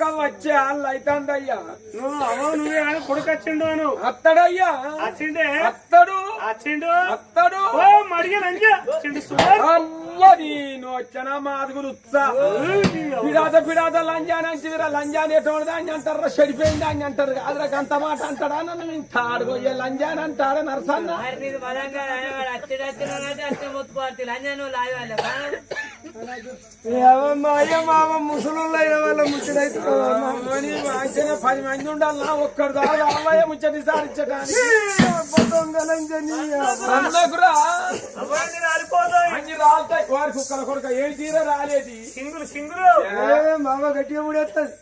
కొడుక వచ్చే వాళ్ళు అవుతాందయ్యా నువ్వు అవ్వ నువ్వే కొడుకు వచ్చిండు అను అత్తడయ్యా వచ్చిండే అత్తడు వచ్చిండు అత్తడు ఓ మడిగే లంజ వచ్చిండు సుమారు అమ్మది నోచన మాదుగులు పిడాత పిడాత లంజానంచి లంజాన్ ఎటువంటి దాన్ని అంటారు చెడిపోయింది దాన్ని అంటారు కాదురా అంత మాట అంటాడా నన్ను ఇంత ఆడుకోయే లంజాన్ అంటారా నరసన్న లాగాలి మామ ముసలుళ్ళైన వాళ్ళ వాంఛన పది మంది ఉండాలి నా ఒక్కడు దాకా అమ్మాయి ముచ్చటి సారించడానికి రాలిపోతాయి అన్ని రాలుతాయి. వారి కుక్కల కొడుక ఏ తీర రాలేది. సింగులు సింగులు. మామ గట్టిగా ముడేస్తుంది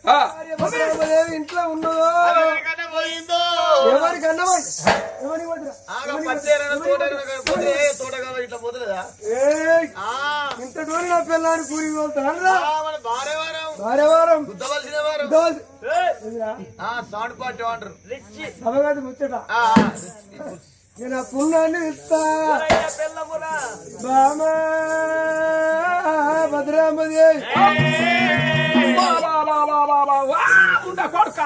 ఇంట్లో ఉన్నదో పోయిందో? ఎవరికి అన్నమా ఎవరికి వద్దురా? ఆగా పచ్చేరన తోటేరన పోతే తోటగా ఇట్లా పోతలేదా? ఏయ్, ఆ. ఇంత డోని నా పిల్లని కూలి వెళ్తాను భార్య వారం సౌండ్ పార్టీ సభగాది ముచ్చట. ఆ, నేను పుణ్యాన్ని ఇస్తా బామా భద్రామదేవి ఉండ కొడుక.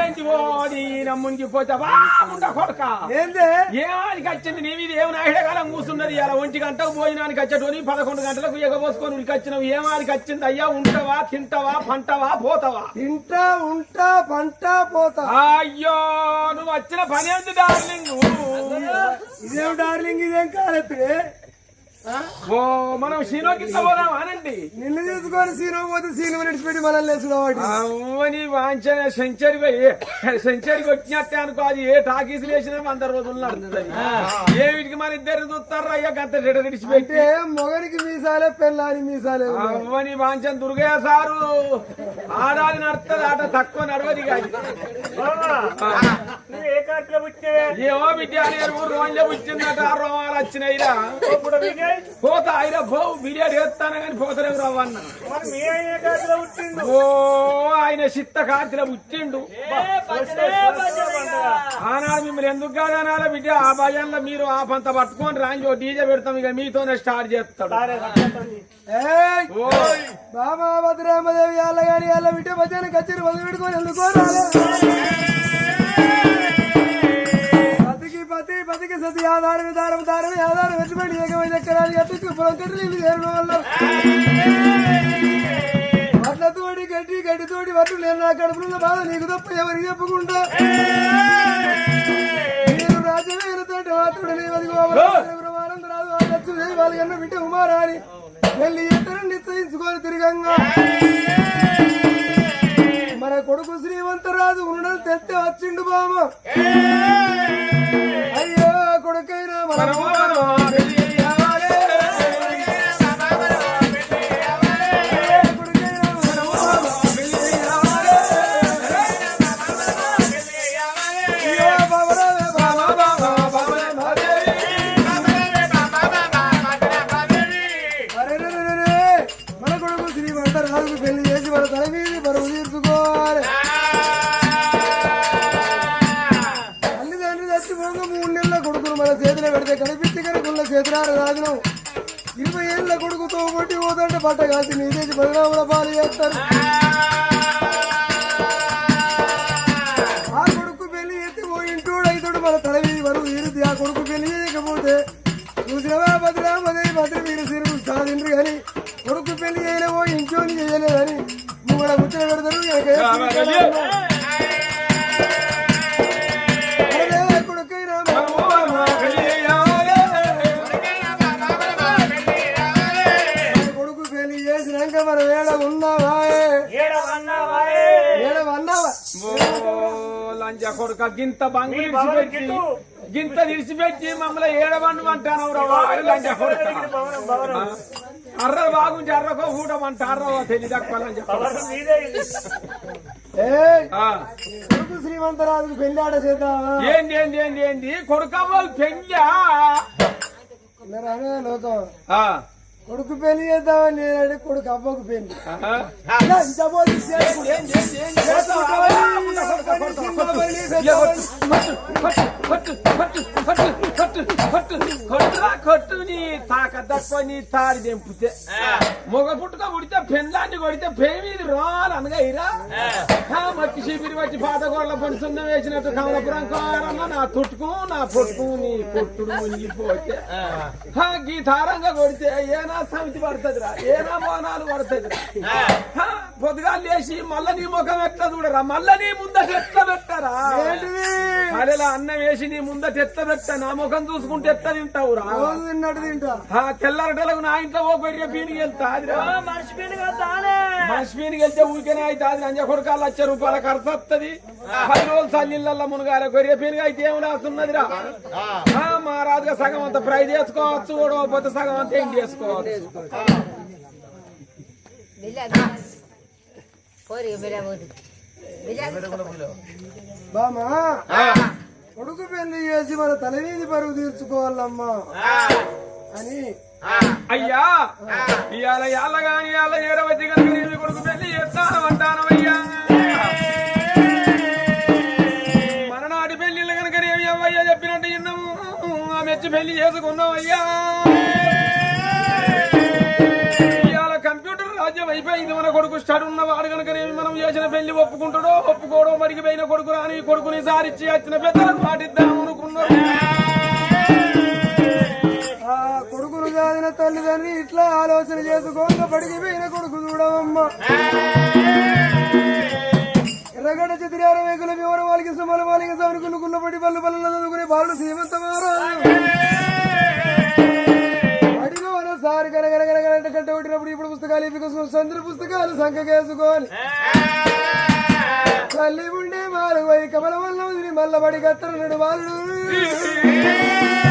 ఏంటి ఓ నీ నమ్ముంచి పోతే వా ఉండ కొడుక. ఏంది? ఏమానికి వచ్చింది? నీ మీద ఏమైనా ఐడకాలం కూర్చున్నది ఇలా ఒంటి గంటకు భోజనానికి వచ్చేటోని పదకొండు గంటలకు ఎగబోసుకొని ఉరికి వచ్చినావు. ఏమానికి వచ్చింది? అయ్యా ఉంటావా తింటావా పంటవా పోతావా? తింటా ఉంటా పంట పోతా. అయ్యో నువ్వు వచ్చిన పని ఏంటి డార్లింగ్? ఇదేం డార్లింగ్? ఇదేం కాలెత్తుడే ఓ మనం సీనోకి పోదాం అనండి? నిన్ను తీసుకొని సీను పోతే సీను నడిచిపెట్టి మనల్ని లేచుడు అమ్మని వాంఛన సెంచరీ సెంచరీకి వచ్చినట్టే అనుకో అది ఏ టాకీస్ వేసినా వంద రోజులు నడుతుంది ఏ వీటికి మన ఇద్దరు చూస్తారు? అయ్యా రెడ మొగనికి మీసాలే పెళ్ళాని మీసాలే. అవ్వని వాంఛన దుర్గయ్య సారు ఆడాది నడుతుంది ఆట తక్కువ నడవది కాదు. ఏమో బిడ్డ రోజులే వచ్చిందట ఆ రోమాలు వచ్చినాయిరా. ఇప్పుడు పోతా అయిరా పో బిర్యానీ వేస్తాను కానీ పోతలేవు రావన్న మరి మీ ఆయన ఏ కార్డులో పుట్టిండు? ఓ ఆయన చిత్త కార్తీల పుట్టిండు. ఆనాడు మిమ్మల్ని ఎందుకు కాదనాల బిడ్డ? ఆ భయంలో మీరు ఆ పంత పట్టుకొని రాంజో డీజే పెడతాం ఇక మీతోనే స్టార్ట్ చేస్తాడు. బాబా భద్రామదేవి వాళ్ళ గాని వాళ్ళ బిడ్డ మధ్యాహ్నం కచ్చేరి మొదలు పెట్టుకొని ఎందుకో పతికి సతి ఆధారం దారం దారం ఆధారం వెతుబడి ఏకమైన ఎక్కడాలి ఎత్తుకు పొలం కట్టలు ఇల్లు చేరడం వల్ల వడ్లతోటి గడ్డి గడ్డితోటి వడ్లు నేను నా కడుపులో బాధ నీకు తప్ప ఎవరికి చెప్పుకుంటా? నేను రాజవేలతోటి మాత్రుడు ఆనంద రాదు వాళ్ళొచ్చు వాళ్ళకన్నా బిడ్డ ఉమారాని వెళ్ళి ఇద్దరు నిశ్చయించుకొని తిరగంగా. మన కొడుకు శ్రీమంతరాజు ఉండడం తెస్తే వచ్చిండు బామ అయ్యో కొడుకైనా పెడితే కనిపించి కనుకున్న చేతురార రాజును ఇరవై ఏళ్ళ కొడుకుతో కొట్టి పోతుంటే పట్ట కాసి నీదేసి బదనాముల పాలు చేస్తారు ఆ కొడుకు పెళ్ళి ఎత్తి పోయింటోడు అయితోడు మన తల మీద బరువు తీరుద్ది ఆ కొడుకు పెళ్ళి చేయకపోతే చూసినవా భద్రామదే భద్ర మీరు సిరుగు సాధిండ్రు కానీ కొడుకు పెళ్ళి చేయలేవో ఇంట్లోని చేయలేదని మూడ ముచ్చట పెడతారు. లంచ కొడుక గింత బంగు విడిచిపెట్టి. గింత విడిచిపెట్టి మమ్మల్ని ఏడవన్ను అంటాను కొడుక. అర్ర బాగుంచి అర్రకో ఊటమంట అర్రవో తెలియదు తక్కువ లంచ ఏయ్ ఆ. కొడుకు శ్రీమంతరాజుకు పెళ్ళి ఆడ చేద్దామా? ఏంది ఏంది ఏంది ఏంది? కొడుకవ్వ పెళ్ళా? లోకం. ఆ. కొడుకు పెళ్ళి చేద్దామని నేనంటే కొడుకు అవ్వకు పెళ్ళి ఆహా. ఇలా ఇంత పోతే కొట్టు, కొట్టు, కొట్టురా కొట్టు నీ తాక తక్కువ నీ తాడి తెంపితే. మొగ పుట్టుక పుడితే పెండ్లాన్ని కొడితే పేమీది రోల్ అనగా ఇరా మట్టి చీపిరి పట్టి పాత గోళ్ళ పని సున్నం వేసినట్టు కమలపురం కారన్న నా తుట్టుకు నా పొట్టుకు నీ కొట్టుడు మునిగిపోతే. హా, గీతారంగా కొడితే ఏనా సమితి పడుతుందిరా? ఏనా బోనాలు పడుతుందిరా? హా, పొద్దుగా లేచి మళ్ళా నీ ముఖం ఎట్లా చూడరా? మళ్ళా నీ ముందట ఎట్లా పెట్టరా? అలా అన్నం వేసి నీ ముందట ఎట్లా పెట్టా? నా ముఖం చూసుకుంటే ఎట్లా తింటావురా? రోజు తిన్నట్టు తింటా. తెల్లరటలకు నా ఇంట్లో ఓ గొర్రె పీనికి వెళ్తా మనిషి పీనికి వెళ్తే ఊరికేనే అయితే అది కొడుకాలు లక్ష రూపాయల ఖర్చు వస్తుంది పది రోజులు చల్లిళ్ళల్లో మునగాల గొర్రె పీనుగా అయితే ఏమి రాస్తున్నదిరా ఆ, మా రాజుగా సగం అంత ఫ్రై చేసుకోవచ్చు ఓడవకపోతే సగం అంతా ఎండి చేసుకోవచ్చు. బామా. కొడుకు పెళ్ళి చేసి మన తలవీధి పరువు తీర్చుకోవాలమ్మా. అని. అయ్యా ఇవాళ ఇవాళ గాని ఇవాళ ఏడవది కనుక నేను కొడుకు పెళ్ళి చేస్తాను అంటానవయ్యా మరనాటి పెళ్ళిళ్ళు కనుక నేను అవ్వయ్యా చెప్పినట్టు విన్నాము ఆ మెచ్చి పెళ్ళి చేసుకున్నాం అయ్యా. కొడుకు స్టడ్ ఉన్నవాడు కనుక మనం చేసిన పెళ్ళి ఒప్పుకుంటాడో ఒప్పుకోడో మడికి పోయిన కొడుకు రాని కొడుకుని సారిచ్చి వచ్చిన పెద్దలకు పాటిద్దాం అనుకున్నాడు కొడుకును కాదిన తల్లిదండ్రి ఇట్లా ఆలోచన చేసుకోక పడికి పోయిన కొడుకు చూడవమ్మా. ఎర్రగడ్డ చిత్రార వేకుల వివరం వాళ్ళకి సుమల వాళ్ళకి సవరికులు గుల్లపడి పళ్ళు పళ్ళు చదువుకునే బాలుడు శ్రీమంతమారా అడిలో సారి కనగనగనగనంటే కట్ట కొట్టినప్పుడు ఇప్పుడు పుస్తకాలు ఇవి చంద్ర పుస్తకాలు సంఖకేసుకోవాలి తల్లి ఉండే మారు వై కమల వల్ల వదిలి మల్లబడి కత్తరన్నాడు బాలుడు బాలుడు.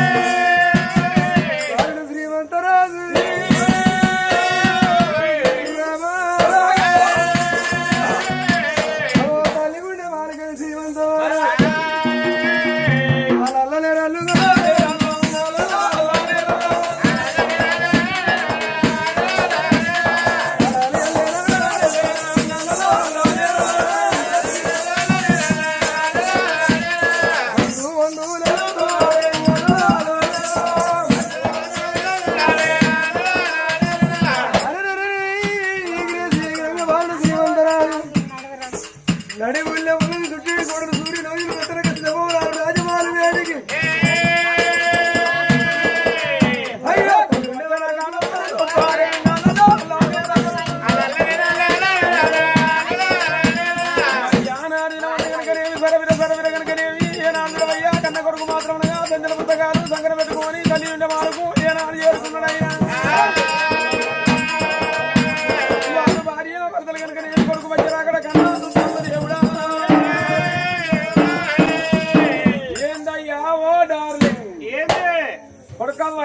నడి ఉన్నది చుట్టూ కొడుకు సూర్యుడు నవ్వులు కొత్తరక శివరాడు రాజమాలు వేడికి అయ్యో! మాత్రం పెంచిన పుస్తకాలు సంగర పెట్టుకొని తల్లి ఉండే వాళ్ళకు ఏనాడు చేరుకున్నాడైనా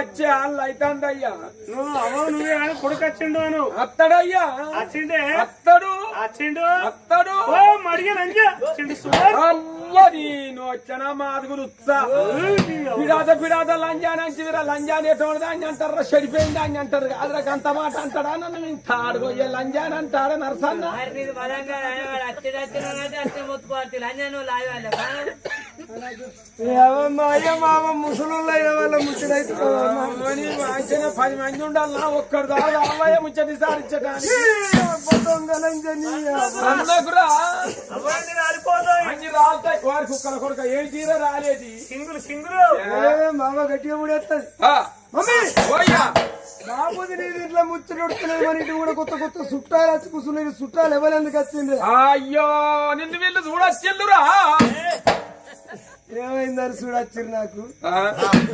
వచ్చే వాళ్ళు అయితాందయ్యా. నువ్వు అవ్వ నువ్వే కానీ కొడుకు వచ్చిండు అను. అత్తడయ్యా. వచ్చిండే అత్తడు. వచ్చిండు అత్తడు. ఓ మడిగా నంజా. పిడాద లంజానంచి వీర లంజాన్ ఎటువంటి అని అంటారా చెడిపోయింది అని అంటారు. అదరకు అంత మాట అంటాడా? నన్ను ఇంత ఆడుకోయే లంజాన్ అంటాడా నరసన్న? అయ్యో మామ ముసలుళ్ళు అయిన వాళ్ళ ముచ్చటైతున్నా అని వాంచిన పది మంది ఉండాలన్నా ఒక్కడు అవ్వయ్య ముచ్చటి సారించడానికి అన్నకురా అవన్నీ రాలిపోతాయి. అన్ని రాలుతాయి వారి కుక్కల కొడుక ఏం తీర రాలేది? సింగులు సింగులు. మామ గట్టిగా ముడేస్తుంది బాబుది నేను ఇట్లా ముచ్చటొడుతున్నాయి మరి ఇటు కూడా కొత్త కొత్త చుట్టాలు వచ్చి కూర్చున్నాయి. చుట్టాలు ఎవరెందుకు వచ్చింది? అయ్యో నిన్ను వీళ్ళు చూడొచ్చిల్లురా ఏమైందని చూడొచ్చారు నాకు. ఆ,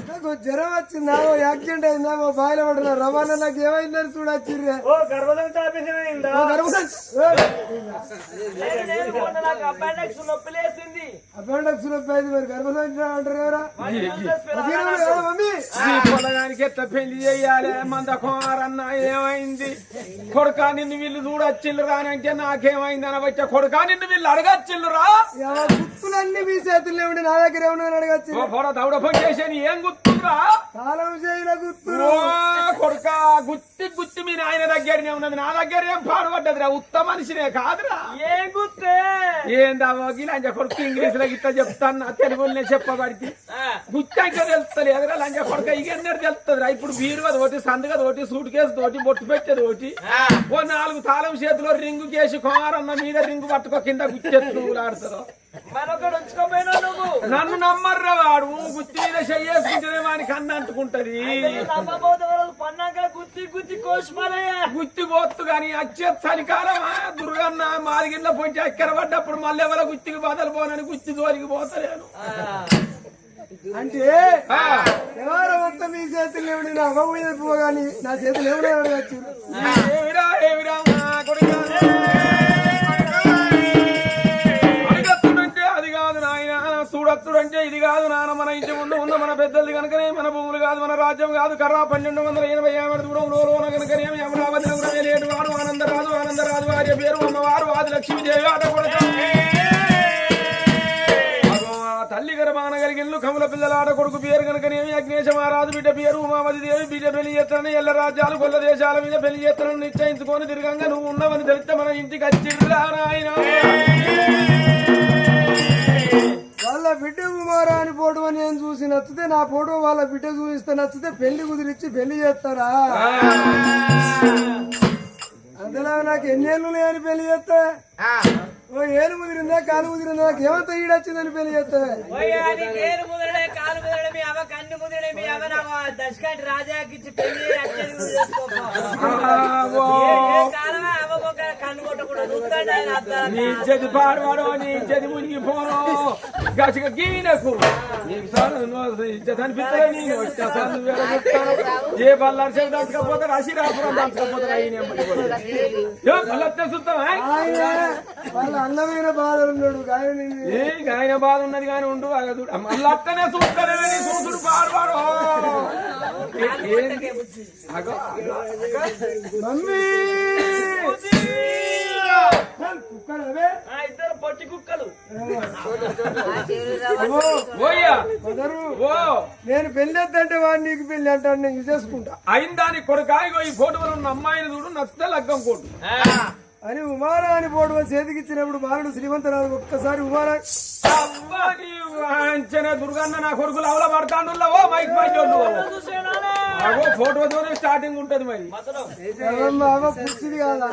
నాకు జ్వరం వచ్చిందా? ఓ యాక్సిడెంట్ అయిందా? ఓ బాయిల పడిన రవాణా నాకు ఏమైందని చూడొచ్చిర్రే గర్భదంత అబ్బాయి నొప్పి లేసింది అపెండక్స్ నొప్పి మరి గర్భసంచి అంటారు ఎవరా? అదేనా ఎవరా మమ్మీ? నీ పొలగానికి ఎట్లా పెళ్ళి చేయాలి? మంద కుమారన్న ఏమైంది? కొడుకా నిన్ను వీళ్ళు చూడొచ్చిల్లురా అని అంటే నాకేమైంది అని వచ్చే కొడుకా నిన్ను వీళ్ళు అడగచ్చిల్లురా గుర్తులన్నీ మీ చేతుల్లో ఉండి నా దగ్గర ఏమన్నా అడగచ్చు ఓ పొర దౌడ ఫోన్ చేసాను ఏం గుర్తుందిరా తాళం చేయల గుర్తు కొడుక గుత్తి గుత్తి మీ నాయన దగ్గరనే ఉన్నది. నా దగ్గర ఏం పాడుపడ్డదిరా? ఉత్త మనిషినే కాదురా. ఏం గుర్తే ఏందా లంజ కొడుకు ఇంగ్లీష్ లో గిట్ట చెప్తాను తెలుగులోనే చెప్పబడితే. గుచ్చాక తెలుస్తుంది ఎదురా లంజ కొడుక ఇగన్నర తెలుస్తుందిరా ఇప్పుడు బీరువా తోటి సందుగా తోటి సూట్ కేసు తోటి బొట్టు పెట్టేది ఒకటి ఓ నాలుగు తాళం చేతిలో రింగు కేసి కుమారన్న మీద రింగు పట్టుకో కింద గుచ్చెత్తు ఆడతారు మనొకడు ఉంచుకోపోయినా నువ్వు. నన్ను నమ్మర్రా వాడు. గుత్తి మీద చెయ్యేసుకుంటేనే వానికి అన్న అంటుకుంటది. నమ్మబోతే వాళ్ళు పన్నాక గుత్తి గుత్తి కోసిపోలయ్యా గుత్తి పోత్తు గాని వచ్చే చలికాలమా? దుర్గన్న మాదిగిళ్ళ పొంచి ఎక్కర పడ్డప్పుడు మళ్ళీ ఎవరో గుత్తికి బదలు పోనని గుత్తి జోలికి పోతలేను. అంటే ఆ, ఎవరో మొత్తం మీ చేతులు ఏమిటి నా అవ్వ మీద పోగాని నా చేతులు ఏమైనా అడగచ్చు ఏమిరా, ఏమిరా, కంటే ఇది కాదు నాన్న మన ఇంటి ముందు ఉన్న మన పెద్దలు కనుకనే మన భూములు కాదు మన రాజ్యం కాదు. కర్రా పన్నెండు వందల ఎనభై ఏమడు దూరం లోన కనుకనే అమరావతి లేటు వాడు ఆనందరాజు ఆనందరాజు వారి పేరు అమ్మవారు. ఆది లక్ష్మీదేవి ఆట కొడక తల్లి గర్భాన కలిగిల్లు కమల పిల్లల ఆడ కొడుకు పేరు కనుకనేమి అగ్నేశ మహారాజు బిడ్డ పేరు ఉమావతి దేవి బిడ్డ పెళ్ళి చేస్తానని ఎల్ల రాజ్యాలు కొల్ల దేశాల మీద పెళ్ళి చేస్తానని నిశ్చయించుకొని తిరగంగా నువ్వు ఉన్నావని తెలిస్తే మన ఇంటికి వచ్చిండ్రా నచ్చితే నా ఫోటో వాళ్ళ బిడ్డ చూపిస్తే నచ్చితే పెళ్ళి కుదిరిచ్చి పెళ్ళి చేస్తారా? అందులో నాకు ఎన్ని ఏళ్ళు ఉన్నాయని పెళ్ళి చేస్తే? ఓ ఏలు కుదిరిందా కాలు కుదిరిందా? నాకు ఏమంత ఈడొచ్చిందని పెళ్ళి చేస్తే? పోయా, నీకు ఏలు నీ చెది పాడవాడు నీ చెది మునిగిపోను గచ్చిక గీనకు నీకు సార్ ఇజ్జత్ అనిపిస్తుంది నేను వచ్చే ఏ బల్లారు చెవి దంచకపోతే రాశిరాపురం దంచకపోతే అయిన బల్లత్తే అందమైన బాధ ఉన్నాడు ఆయన బాధ ఉన్నది కానీ ఉండు అగదు చూస్తాడు చూసుడు పాడవాడు మమ్మీ ఇద్దరు పొట్టి కుక్కలు. నేను పెళ్ళి వాడు నీకు పెళ్ళి అంటాడు నేను చేసుకుంటా అయిందాని కొడుకాయిగో ఈ ఫోటోలో ఉన్న అమ్మాయిని చూడు నచ్చితే లగ్గం కోటు. అని ఉమారా అని పోటు చేతికి ఇచ్చినప్పుడు బాలుడు శ్రీమంతరావు ఒక్కసారి ఉమారా అబ్బా నీ వాంఛన దుర్గన్న నా కొడుకులు అవల పడతాండు ఓ మైక్ ఫోటోతోనే స్టార్టింగ్ ఉంటది మరి. పుచ్చిది కాదా!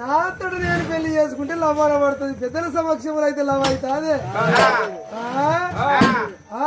నాతోడు నేను పెళ్ళి చేసుకుంటే లవ్వాల పడుతుంది పెద్దల సమక్షంలో అయితే లవ్ అవుతా అదే ఆ? ఆ?